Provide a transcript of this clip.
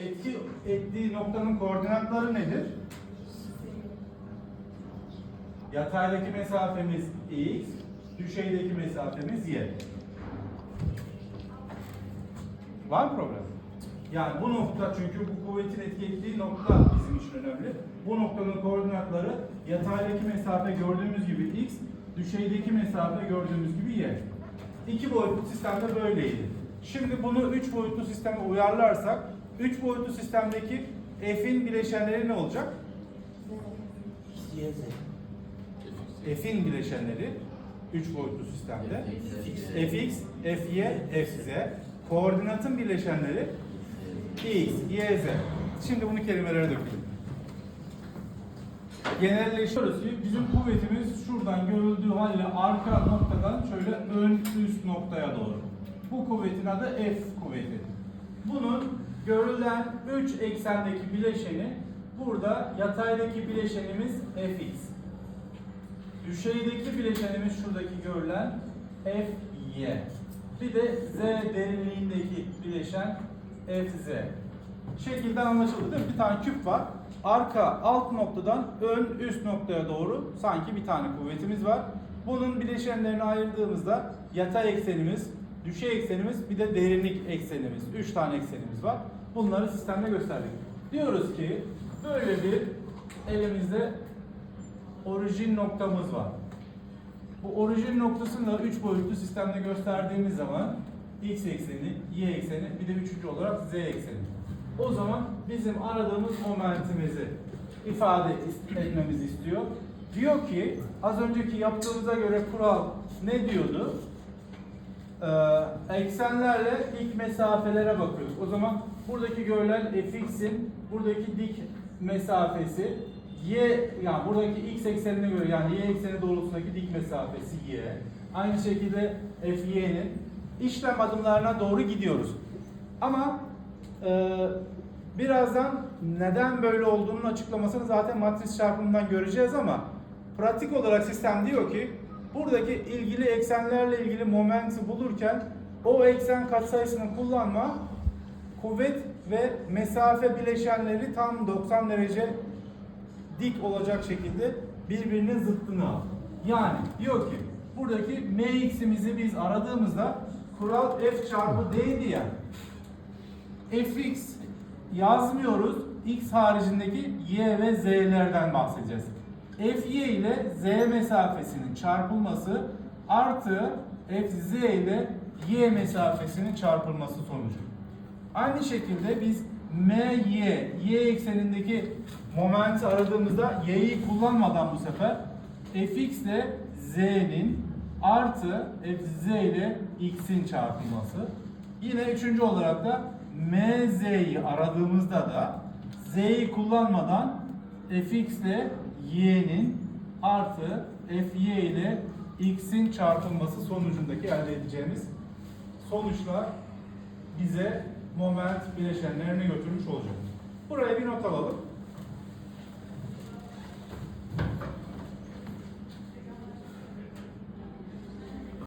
etki ettiği noktanın koordinatları nedir? Yataydaki mesafemiz x, düşeydeki mesafemiz y. Var mı problem? Yani bu nokta çünkü bu kuvvetin etki ettiği nokta bizim için önemli. Bu noktanın koordinatları yataydaki mesafe gördüğümüz gibi x, düşeydeki mesafe gördüğümüz gibi y. İki boyutlu sistemde böyleydi. Şimdi bunu üç boyutlu sisteme uyarlarsak, üç boyutlu sistemdeki f'in bileşenleri ne olacak? F'in bileşenleri 3 boyutlu sistemde fx, fy, fz. Koordinatın bileşenleri x, y, z. Şimdi bunu kelimelere dökelim. Genelleşiyoruz ki bizim kuvvetimiz şuradan görüldüğü halde arka noktadan şöyle ön üst noktaya doğru. Bu kuvvetin adı F kuvveti. Bunun görülen 3 eksendeki bileşeni burada yataydaki bileşenimiz Fx. Düşeydeki bileşenimiz şuradaki görülen Fy. Bir de Z derinliğindeki bileşen Fz. Şekilden anlaşıldı değil mi? Bir tane küp var. Arka alt noktadan ön üst noktaya doğru sanki bir tane kuvvetimiz var. Bunun bileşenlerini ayırdığımızda yatay eksenimiz, düşey eksenimiz, bir de derinlik eksenimiz. Üç tane eksenimiz var. Bunları sistemde gösterdik. Diyoruz ki böyle bir elimizde orijin noktamız var. Bu orijin noktasını da 3 boyutlu sistemde gösterdiğimiz zaman x ekseni, y ekseni, bir de üçüncü olarak z ekseni. O zaman bizim aradığımız momentimizi ifade etmemizi istiyor. Diyor ki az önceki yaptığımıza göre kural ne diyordu? Ee, eksenlerle dik mesafelere bakıyoruz. O zaman buradaki görülen fx'in buradaki dik mesafesi y yani buradaki x eksenine göre yani y ekseni doğrultusundaki dik mesafesi y. Aynı şekilde fy'nin işlem adımlarına doğru gidiyoruz. Ama e, birazdan neden böyle olduğunun açıklamasını zaten matris çarpımından göreceğiz ama pratik olarak sistem diyor ki buradaki ilgili eksenlerle ilgili momenti bulurken o eksen katsayısını kullanma kuvvet ve mesafe bileşenleri tam 90 derece dik olacak şekilde birbirinin zıttını al. Yani diyor ki buradaki mx'imizi biz aradığımızda kural f çarpı d'ydi ya. fx yazmıyoruz. x haricindeki y ve z'lerden bahsedeceğiz. Fy ile z mesafesinin çarpılması artı fz ile y mesafesinin çarpılması sonucu. Aynı şekilde biz my, y eksenindeki momenti aradığımızda y'yi kullanmadan bu sefer fx ile z'nin artı fz ile x'in çarpılması. Yine üçüncü olarak da mz'yi aradığımızda da z'yi kullanmadan fx ile y'nin artı fy ile x'in çarpılması sonucundaki elde edeceğimiz sonuçlar bize moment bileşenlerine götürmüş olacak. Buraya bir not alalım.